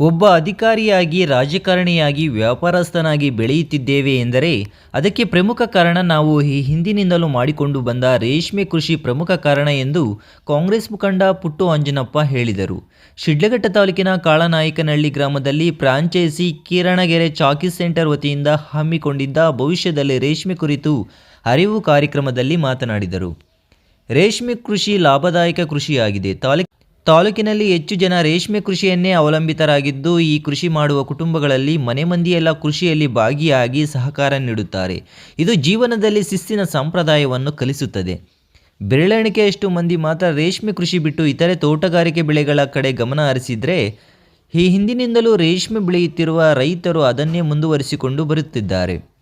ಒಬ್ಬ ಅಧಿಕಾರಿಯಾಗಿ ರಾಜಕಾರಣಿಯಾಗಿ ವ್ಯಾಪಾರಸ್ಥನಾಗಿ ಬೆಳೆಯುತ್ತಿದ್ದೇವೆ ಎಂದರೆ ಅದಕ್ಕೆ ಪ್ರಮುಖ ಕಾರಣ ನಾವು ಈ ಹಿಂದಿನಿಂದಲೂ ಮಾಡಿಕೊಂಡು ಬಂದ ರೇಷ್ಮೆ ಕೃಷಿ ಪ್ರಮುಖ ಕಾರಣ ಎಂದು ಕಾಂಗ್ರೆಸ್ ಮುಖಂಡ ಪುಟ್ಟು ಅಂಜನಪ್ಪ ಹೇಳಿದರು. ಶಿಡ್ಲಘಟ್ಟ ತಾಲೂಕಿನ ಕಾಳನಾಯಕನಹಳ್ಳಿ ಗ್ರಾಮದಲ್ಲಿ ಫ್ರಾಂಚೈಸಿ ಕಿರಣಗೆರೆ ಚಾಕಿ ಸೆಂಟರ್ ವತಿಯಿಂದ ಹಮ್ಮಿಕೊಂಡಿದ್ದ ಭವಿಷ್ಯದಲ್ಲಿ ರೇಷ್ಮೆ ಕುರಿತು ಅರಿವು ಕಾರ್ಯಕ್ರಮದಲ್ಲಿ ಮಾತನಾಡಿದರು. ರೇಷ್ಮೆ ಕೃಷಿ ಲಾಭದಾಯಕ ಕೃಷಿಯಾಗಿದೆ. ತಾಲೂಕ್ ತಾಲೂಕಿನಲ್ಲಿ ಹೆಚ್ಚು ಜನ ರೇಷ್ಮೆ ಕೃಷಿಯನ್ನೇ ಅವಲಂಬಿತರಾಗಿದ್ದು, ಈ ಕೃಷಿ ಮಾಡುವ ಕುಟುಂಬಗಳಲ್ಲಿ ಮನೆ ಮಂದಿಯೆಲ್ಲ ಕೃಷಿಯಲ್ಲಿ ಭಾಗಿಯಾಗಿ ಸಹಕಾರ ನೀಡುತ್ತಾರೆ. ಇದು ಜೀವನದಲ್ಲಿ ಶಿಸ್ತಿನ ಸಂಪ್ರದಾಯವನ್ನು ಕಲಿಸುತ್ತದೆ. ಬೆರಳೆಣಿಕೆಯಷ್ಟು ಮಂದಿ ಮಾತ್ರ ರೇಷ್ಮೆ ಕೃಷಿ ಬಿಟ್ಟು ಇತರೆ ತೋಟಗಾರಿಕೆ ಬೆಳೆಗಳ ಕಡೆ ಗಮನ ಹರಿಸಿದರೆ, ಈ ಹಿಂದಿನಿಂದಲೂ ರೇಷ್ಮೆ ಬೆಳೆಯುತ್ತಿರುವ ರೈತರು ಅದನ್ನೇ ಮುಂದುವರಿಸಿಕೊಂಡು ಬರುತ್ತಿದ್ದಾರೆ.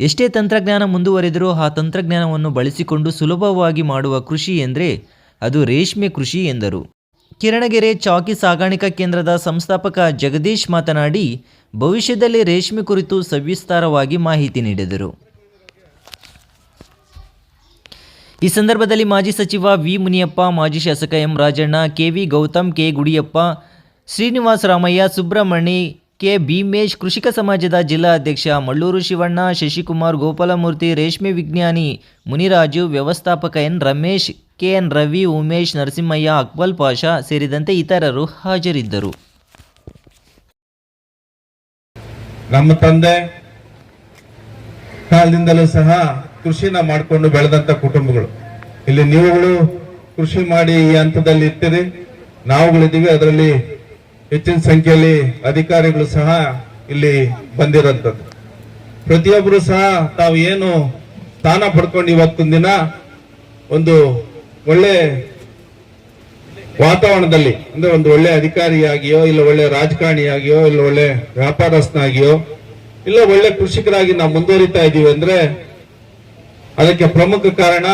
ಎಷ್ಟೇ ತಂತ್ರಜ್ಞಾನ ಮುಂದುವರೆದರೂ ಆ ತಂತ್ರಜ್ಞಾನವನ್ನು ಬಳಸಿಕೊಂಡು ಸುಲಭವಾಗಿ ಮಾಡುವ ಕೃಷಿ ಎಂದರೆ, ಅದು ರೇಷ್ಮೆ ಕೃಷಿ ಎಂದರು. ಕಿರಣಗೆರೆ ಚಾಕಿ ಸಾಗಾಣಿಕಾ ಕೇಂದ್ರದ ಸಂಸ್ಥಾಪಕ ಜಗದೀಶ್ ಮಾತನಾಡಿ, ಭವಿಷ್ಯದಲ್ಲಿ ರೇಷ್ಮೆ ಕುರಿತು ಸವಿಸ್ತಾರವಾಗಿ ಮಾಹಿತಿ ನೀಡಿದರು. ಈ ಸಂದರ್ಭದಲ್ಲಿ ಮಾಜಿ ಸಚಿವ ವಿ ಮುನಿಯಪ್ಪ, ಮಾಜಿ ಶಾಸಕ M Rajanna KV Gautham, K Gudiyappa, Srinivasa Ramaiah Subramani K Bheemesh ಕೃಷಿಕ ಸಮಾಜದ ಜಿಲ್ಲಾ ಅಧ್ಯಕ್ಷ ಮಳ್ಳೂರು ಶಿವಣ್ಣ, ಶಶಿಕುಮಾರ್ ಗೋಪಾಲಮೂರ್ತಿ, ರೇಷ್ಮೆ ವಿಜ್ಞಾನಿ ಮುನಿರಾಜು, ವ್ಯವಸ್ಥಾಪಕ N Ramesh, K N Ravi, Umesh Narasimhaiah, Akbal Pasha ಸೇರಿದಂತೆ ಇತರರು ಹಾಜರಿದ್ದರು. ನಮ್ಮ ತಂದೆ ಕಾಲದಿಂದಲೂ ಸಹ ಕೃಷಿನ ಮಾಡಿಕೊಂಡು ಬೆಳೆದಂತ ಕುಟುಂಬಗಳು. ಇಲ್ಲಿ ನೀವುಗಳು ಕೃಷಿ ಮಾಡಿ ಈ ಹಂತದಲ್ಲಿ ಇರ್ತೀರಿ, ನಾವುಗಳಿದ್ದೀವಿ, ಅದರಲ್ಲಿ ಹೆಚ್ಚಿನ ಸಂಖ್ಯೆಯಲ್ಲಿ ಅಧಿಕಾರಿಗಳು ಸಹ ಇಲ್ಲಿ ಬಂದಿರೋಂಥದ್ದು ಪ್ರತಿಯೊಬ್ಬರು ಸಹ ತಾವು ಏನು ಸ್ಥಾನ ಪಡ್ಕೊಂಡು ಇವತ್ತಿನ ದಿನ ಒಂದು ಒಳ್ಳೆ ವಾತಾವರಣದಲ್ಲಿ, ಅಂದ್ರೆ ಒಂದು ಒಳ್ಳೆ ಅಧಿಕಾರಿಯಾಗಿಯೋ, ಇಲ್ಲ ಒಳ್ಳೆ ರಾಜಕಾರಣಿಯಾಗಿಯೋ, ಇಲ್ಲ ಒಳ್ಳೆ ವ್ಯಾಪಾರಸ್ಥನಾಗಿಯೋ, ಇಲ್ಲ ಒಳ್ಳೆ ಕೃಷಿಕರಾಗಿ ನಾವು ಮುಂದುವರಿತಾ ಇದ್ದೀವಿ ಅಂದ್ರೆ ಅದಕ್ಕೆ ಪ್ರಮುಖ ಕಾರಣ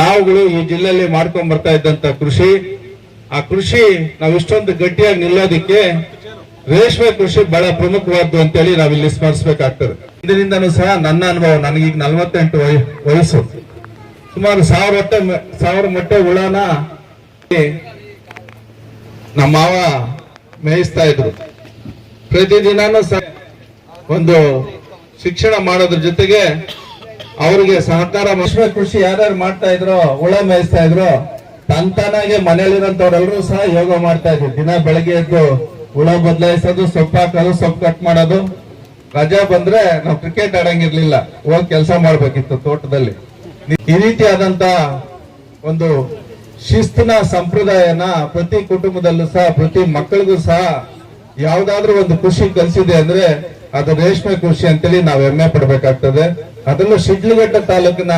ನಾವುಗಳು ಈ ಜಿಲ್ಲೆಯಲ್ಲಿ ಮಾಡ್ಕೊಂಡ್ ಬರ್ತಾ ಇದ್ದಂತ ಕೃಷಿ. ಆ ಕೃಷಿ ನಾವು ಇಷ್ಟೊಂದು ಗಟ್ಟಿಯಾಗಿ ನಿಲ್ಲೋದಿಕ್ಕೆ ರೇಷ್ಮೆ ಕೃಷಿ ಬಹಳ ಪ್ರಮುಖವಾದ್ದು ಅಂತೇಳಿ ನಾವಿಲ್ಲಿ ಸ್ಮರಿಸಬೇಕಾಗ್ತದೆ. ಇದರಿಂದನೂ ಸಹ ನನ್ನ ಅನುಭವ ನನಗೀಗ ನಲವತ್ತೆಂಟು ವಯ- ವಯಸ್ಸು. ಸುಮಾರು ಸಾವಿರ ಸಾವಿರ ಮೊಟ್ಟೆ ಹುಳನ ನಮ್ಮ ಮಾವ ಮೇಯಿಸ್ತಾ ಇದ್ರು. ಪ್ರತಿದಿನಾನು ಒಂದು ಶಿಕ್ಷಣ ಮಾಡೋದ್ರ ಜೊತೆಗೆ ಅವರಿಗೆ ಸಹಕಾರ ಕೃಷಿ ಯಾರ್ಯಾರು ಮಾಡ್ತಾ ಇದ್ರು, ಹುಳ ಮೇಯಿಸ್ತಾ ಇದ್ರು ತಂತಾನಾಗೆ ಮನೇಲಿರೋಂಥವ್ರೆಲ್ಲರೂ ಸಹ ಯೋಗ ಮಾಡ್ತಾ ಇದ್ವಿ ದಿನ ಬೆಳಗ್ಗೆ ಎದ್ದು ಹುಳ ಬದಲಾಯಿಸೋದು, ಸೊಪ್ಪು ಹಾಕೋದು, ಸೊಪ್ಪು ಕಟ್ ಮಾಡೋದು. ರಜಾ ಬಂದ್ರೆ ನಾವು ಕ್ರಿಕೆಟ್ ಆಡಂಗಿರ್ಲಿಲ್ಲ. ಹೋಗಿ ಕೆಲಸ ಮಾಡ್ಬೇಕಿತ್ತು ತೋಟದಲ್ಲಿ. ಈ ರೀತಿಯಾದಂತ ಒಂದು ಶಿಸ್ತಿನ ಸಂಪ್ರದಾಯನ ಪ್ರತಿ ಕುಟುಂಬದಲ್ಲೂ ಸಹ, ಪ್ರತಿ ಮಕ್ಕಳಿಗೂ ಸಹ ಯಾವ್ದಾದ್ರೂ ಒಂದು ಖುಷಿ ಕಲಿಸಿದೆ ಅಂದ್ರೆ ಅದು ರೇಷ್ಮೆ ಕೃಷಿ ಅಂತೇಳಿ ನಾವು ಹೆಮ್ಮೆ ಪಡ್ಬೇಕಾಗ್ತದೆ. ಅದರಲ್ಲೂ ಶಿಡ್ಲಘಟ್ಟ ತಾಲೂಕಿನ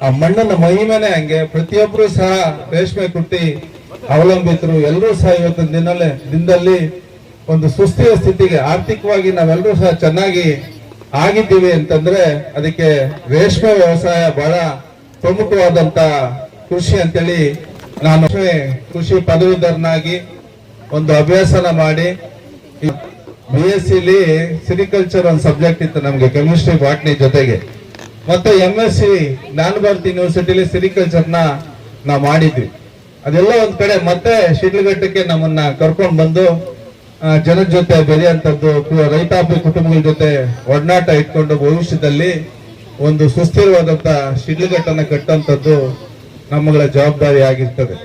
ಆ ಮಣ್ಣಿನ ಮಹಿಮೆನೆ ಹಂಗೆ ಪ್ರತಿಯೊಬ್ರು ಸಹ ರೇಷ್ಮೆ ಕುಟ್ಟಿ ಅವಲಂಬಿತರು ಎಲ್ಲರೂ ಸಹ ಇವತ್ತಿನ ದಿನಲ್ಲೇ ದಿನದಲ್ಲಿ ಒಂದು ಸುಸ್ಥಿರ ಸ್ಥಿತಿಗೆ ಆರ್ಥಿಕವಾಗಿ ನಾವೆಲ್ಲರೂ ಸಹ ಚೆನ್ನಾಗಿ ಆಗಿದ್ದೀವಿ ಅಂತಂದ್ರೆ ಅದಕ್ಕೆ ರೇಷ್ಮೆ ವ್ಯವಸಾಯ ಬಹಳ ಪ್ರಮುಖವಾದಂತ ಕೃಷಿ ಅಂತೇಳಿ ನಾನು ಕೃಷಿ ಪದವೀಧರನಾಗಿ ಒಂದು ಅಭ್ಯಾಸನ ಮಾಡಿ ಬಿ ಎಸ್ ಸಿಲಿ ಸಿರಿಕಲ್ಚರ್ ಒಂದು ಸಬ್ಜೆಕ್ಟ್ ಇತ್ತು ನಮ್ಗೆ ಕೆಮಿಸ್ಟ್ರಿ ಬಾಟ್ನಿ ಜೊತೆಗೆ. ಮತ್ತೆ ಎಂ ಎಸ್ ಸಿ ಜ್ಞಾನಭಾರತಿ ಯೂನಿವರ್ಸಿಟಿಲಿ ಸಿರಿಕಲ್ಚರ್ನ ನಾವು ಮಾಡಿದ್ವಿ. ಅದೆಲ್ಲ ಒಂದ್ ಕಡೆ ಮತ್ತೆ ಶಿಡ್ಲಘಟ್ಟಕ್ಕೆ ನಮ್ಮನ್ನ ಕರ್ಕೊಂಡು ಬಂದು ಜನರ ಜೊತೆ ಬೆರೆಯಂತದ್ದು ರೈತಾಪಿ ಕುಟುಂಬಗಳ ಜೊತೆ ಒಡನಾಟ ಇಟ್ಕೊಂಡು ಭವಿಷ್ಯದಲ್ಲಿ ಒಂದು ಸುಸ್ಥಿರವಾದಂತ ಶಿಡ್ಲಘಟ್ಟನ್ನ ಕಟ್ಟಂತದ್ದು ನಮ್ಮಗಳ ಜವಾಬ್ದಾರಿ ಆಗಿರ್ತದೆ.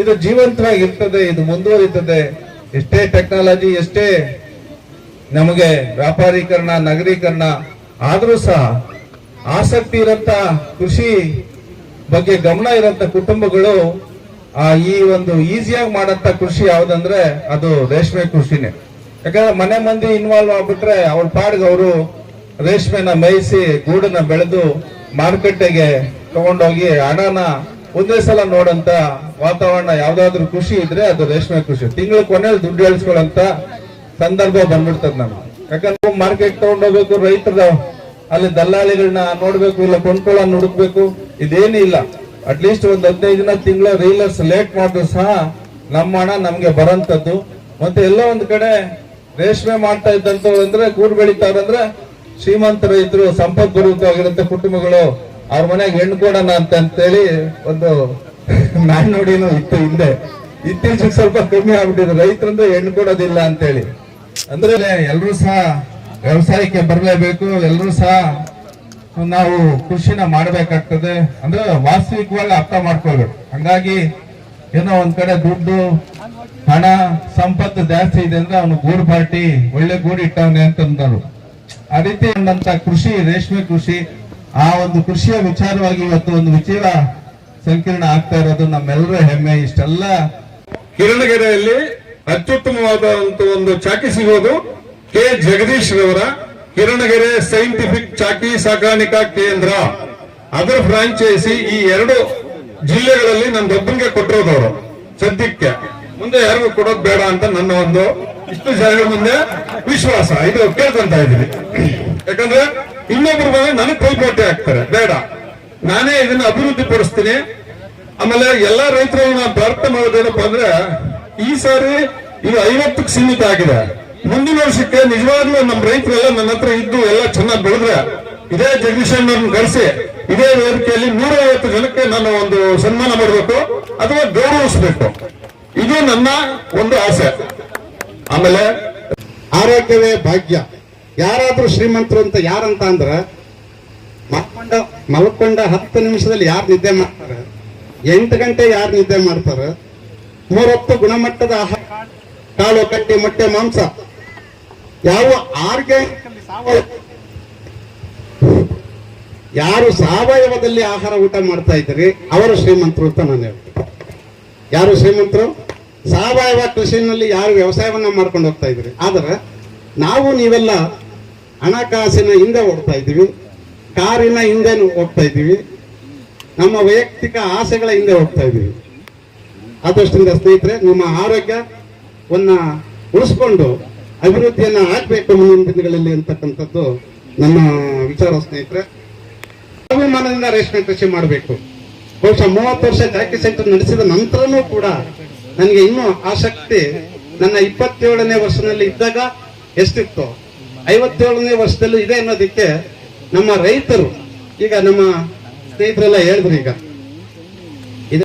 ಇದು ಜೀವಂತವಾಗಿರ್ತದೆ, ಇದು ಮುಂದುವರಿತದೆ. ಎಷ್ಟೇ ಟೆಕ್ನಾಲಜಿ, ಎಷ್ಟೇ ನಮಗೆ ವ್ಯಾಪಾರೀಕರಣ, ನಗರೀಕರಣ, ಆದರೂ ಸಹ ಆಸಕ್ತಿ ಇರಂತ ಕೃಷಿ ಬಗ್ಗೆ ಗಮನ ಇರಂತ ಕುಟುಂಬಗಳು ಆ ಈ ಒಂದು ಈಸಿಯಾಗಿ ಮಾಡಂತ ಕೃಷಿ ಯಾವ್ದಂದ್ರೆ ಅದು ರೇಷ್ಮೆ ಕೃಷಿನೇ. ಯಾಕಂದ್ರೆ ಮನೆ ಮಂದಿ ಇನ್ವಾಲ್ವ್ ಆಗ್ಬಿಟ್ರೆ ಅವ್ರ ಪಾಡ್ಗೆ ಅವರು ರೇಷ್ಮೆನ ಮೇಯಿಸಿ ಗೂಡನ್ನ ಬೆಳೆದು ಮಾರುಕಟ್ಟೆಗೆ ತಗೊಂಡೋಗಿ ಹಣನ ಒಂದೇ ಸಲ ನೋಡಂತ ವಾತಾವರಣ ಯಾವ್ದಾದ್ರು ಕೃಷಿ ಇದ್ರೆ ಅದು ರೇಷ್ಮೆ ಕೃಷಿ. ತಿಂಗಳ ಕೊನೆಯಲ್ಲಿ ದುಡ್ಡು ಎಳಿಸ್ಕೊಳ್ಳಂತ ಸಂದರ್ಭ ಬಂದ್ಬಿಡ್ತದ ನಮ್ಗೆ. ಯಾಕಂದ್ರೆ ಮಾರ್ಕೆಟ್ ತಗೊಂಡೋಗ್ಬೇಕು ರೈತರ ಅಲ್ಲಿ ದಲ್ಲಾಳಿಗಳನ್ನ ನೋಡ್ಬೇಕು ಇಲ್ಲ ಕೊಂಡ್ಕೊಳ್ಳೋ ಹುಡುಕ್ಬೇಕು, ಇದೇನು ಇಲ್ಲ. ಅಟ್ಲೀಸ್ಟ್ ಒಂದ್ ಹದಿನೈದು ದಿನ ತಿಂಗಳ ರೀಲರ್ಸ್ ಲೇಟ್ ಮಾಡಿದ್ರು ಸಹ ನಮ್ಮ ಹಣ ನಮ್ಗೆ ಬರಂತದ್ದು ಮತ್ತೆ ಎಲ್ಲೋ ಒಂದ್ ಕಡೆ ರೇಷ್ಮೆ ಮಾಡ್ತಾ ಇದ್ದಂಥವ್ರು ಅಂದ್ರೆ ಕೂಡ್ ಬೆಳಿತಾರಂದ್ರೆ ಶ್ರೀಮಂತ ರೈತರು ಸಂಪದ್ಭರಿತವಾಗಿರಂತ ಕುಟುಂಬಗಳು. ಅವ್ರ ಮನೆಗೆ ಹೆಣ್ಣು ಕೊಡೋಣ ಅಂತ ಅಂತೇಳಿ ಒಂದು ನಾಣ್ಣುಡಿನೂ ಇತ್ತು ಹಿಂದೆ. ಇತ್ತೀಚೆಗೆ ಸ್ವಲ್ಪ ಕಮ್ಮಿ ಆಗ್ಬಿಟ್ಟಿದೆ. ರೈತರಂದ್ರೆ ಹೆಣ್ಣು ಕೊಡೋದಿಲ್ಲ ಅಂತೇಳಿ. ಅಂದ್ರೆ ಎಲ್ಲರೂ ಸಹ ವ್ಯವಸಾಯಕ್ಕೆ ಬರಲೇಬೇಕು ಎಲ್ಲರೂ ಸಹ ನಾವು ಕೃಷಿನ ಮಾಡಬೇಕಾಗ್ತದೆ ಅಂದ್ರೆ ವಾಸ್ತವಿಕವಾಗಿ ಅರ್ಥ ಮಾಡ್ಕೊಳ್ಬೇಕು. ಹಂಗಾಗಿ ಏನೋ ಒಂದ್ ಕಡೆ ದುಡ್ಡು, ಹಣ, ಸಂಪತ್ತು ಜಾಸ್ತಿ ಇದೆ ಅಂದ್ರೆ ಅವನು ಗೂಡು ಪಾರ್ಟಿ, ಒಳ್ಳೆ ಗೂಡು ಇಟ್ಟವನೆ ಅಂತ ಅಂದರು. ಆ ರೀತಿ ಕೃಷಿ, ರೇಷ್ಮೆ ಕೃಷಿ, ಆ ಒಂದು ಕೃಷಿಯ ವಿಚಾರವಾಗಿ ಇವತ್ತು ಒಂದು ವಿಚಾರ ಸಂಕೀರ್ಣ ಆಗ್ತಾ ಇರೋದು ನಮ್ಮೆಲ್ಲರ ಹೆಮ್ಮೆ. ಇಷ್ಟೆಲ್ಲ ಕಿರಣಗೆರೆಯಲ್ಲಿ ಅತ್ಯುತ್ತಮವಾದ ಒಂದು ಚಾಕಿ ಸಿಗೋದು. ಕೆ ಜಗದೀಶ್ ರವರ ಕಿರಣಗೆರೆ ಸೈಂಟಿಫಿಕ್ ಚಾಕಿ ಸಾಕಾಣಿಕಾ ಕೇಂದ್ರ. ಅದರ ಫ್ರಾಂಚೈಸಿ ಈ ಎರಡು ಜಿಲ್ಲೆಗಳಲ್ಲಿ ನಮ್ದೊಬ್ಬನಿಗೆ ಕೊಟ್ಟಿರೋದವರು. ಸದ್ಯಕ್ಕೆ. ಮುಂದೆ ಯಾರಿಗೂ ಕೊಡೋದು ಬೇಡ ಅಂತ ನನ್ನ ಒಂದು ಇಷ್ಟು ಜನಗಳ ಮುಂದೆ ವಿಶ್ವಾಸ. ಇದು ಕೇಳ್ಕೊಂತ ಇದ್ದೀನಿ ಯಾಕಂದ್ರೆ ಇನ್ನೊಬ್ರು ಬಂದ್ರೆ ನನಗೆ ಕೈಪೋಟಿ ಆಗ್ತಾರೆ. ಬೇಡ. ನಾನೇ ಇದನ್ನ ಅಭಿವೃದ್ಧಿ ಪಡಿಸ್ತೀನಿ. ಆಮೇಲೆ ಎಲ್ಲಾ ರೈತರು ನಾವು ಪ್ರಾರ್ಥನೆ ಮಾಡೋದೇನಪ್ಪ ಅಂದ್ರೆ ಈ ಸಾರಿ ಇದು ಐವತ್ತಕ್ಕೆ ಸೀಮಿತ ಆಗಿದೆ. ಮುಂದಿನ ವರ್ಷಕ್ಕೆ ನಿಜವಾಗ್ಲೂ ನಮ್ಮ ರೈತರೆಲ್ಲ ನನ್ನ ಹತ್ರ ಇದ್ದು ಎಲ್ಲ ಚೆನ್ನಾಗಿ ಬೆಳೆದ್ರೆ ಇದೇ ಜಗದೀಶಣ್ಣವ್ರನ್ನ ಕರೆಸಿ, ಇದೇ ವೇದಿಕೆಯಲ್ಲಿ ನೂರ ಐವತ್ತು ಜನಕ್ಕೆ ನಾನು ಒಂದು ಸನ್ಮಾನ ಮಾಡಬೇಕು ಅಥವಾ ಗೌರವಿಸಬೇಕು. ಇದು ನನ್ನ ಒಂದು ಆಸೆ. ಆಮೇಲೆ ಆರೋಗ್ಯವೇ ಭಾಗ್ಯ. ಯಾರಾದ್ರೂ ಶ್ರೀಮಂತರು ಅಂತ ಯಾರಂತ ಅಂದ್ರೆ, ಮಲ್ಕೊಂಡ ಮಲ್ಕೊಂಡ ಹತ್ತು ನಿಮಿಷದಲ್ಲಿ ಯಾರು ನಿದ್ದೆ ಮಾಡ್ತಾರೆ? ಎಂಟು ಗಂಟೆ ಯಾರು ನಿದ್ದೆ ಮಾಡ್ತಾರೆ? ಮೂರೊತ್ತು ಗುಣಮಟ್ಟದ ಆಹಾರ, ಕಾಳು ಕಟ್ಟಿ ಮೊಟ್ಟೆ, ಮಾಂಸ. ಯಾವ ಆರ್ಗ್ಯಾನಿಕ್ ಯಾರು ಸಾವಯವದಲ್ಲಿ ಆಹಾರ ಊಟ ಮಾಡ್ತಾ ಇದ್ದೀರಿ, ಅವರು ಶ್ರೀಮಂತರು ಅಂತ ನಾನು ಹೇಳ್ತೀನಿ. ಯಾರು ಶ್ರೀಮಂತರು? ಸಾವಯವ ಕೃಷಿನಲ್ಲಿ ಯಾರು ವ್ಯವಸಾಯವನ್ನ ಮಾಡ್ಕೊಂಡು ಹೋಗ್ತಾ ಇದ್ರಿ ಆದ್ರೆ ನಾವು ನೀವೆಲ್ಲ ಹಣಕಾಸಿನ ಹಿಂದೆ ಓಡ್ತಾ ಇದ್ದೀವಿ, ಕಾರಿನ ಹಿಂದೆ ಹೋಗ್ತಾ ಇದ್ದೀವಿ, ನಮ್ಮ ವೈಯಕ್ತಿಕ ಆಸೆಗಳ ಹಿಂದೆ ಹೋಗ್ತಾ ಇದ್ದೀವಿ. ಆದಷ್ಟಿಂದ ಸ್ನೇಹಿತರೆ, ನಿಮ್ಮ ಆರೋಗ್ಯವನ್ನ ಉಳಿಸ್ಕೊಂಡು ಅಭಿವೃದ್ಧಿಯನ್ನ ಆಗ್ಬೇಕು ಮುಂದಿನ ದಿನಗಳಲ್ಲಿ ಅಂತಕ್ಕಂಥದ್ದು ನನ್ನ ವಿಚಾರ ಸ್ನೇಹಿತರೆ. ಅಭಿಮಾನದಿಂದ ರೇಷ್ಮೆ ಕೃಷಿ ಮಾಡಬೇಕು. ಬಹುಶಃ ಮೂವತ್ತು ವರ್ಷ ಜಾಕಿ ಸೆಂಟರ್ ನಡೆಸಿದ ನಂತರನೂ ಕೂಡ ನನಗೆ ಇನ್ನೂ ಆಸಕ್ತಿ ನನ್ನ ಇಪ್ಪತ್ತೇಳನೇ ವರ್ಷದಲ್ಲಿ ಇದ್ದಾಗ ಎಷ್ಟಿತ್ತು? ಐವತ್ತೇಳನೇ ವರ್ಷದಲ್ಲೂ ಇದೆ ಅನ್ನೋದಕ್ಕೆ ನಮ್ಮ ರೈತರು, ಈಗ ನಮ್ಮ ಸ್ನೇಹಿತರೆಲ್ಲ ಹೇಳಿದ್ರು ಈಗ.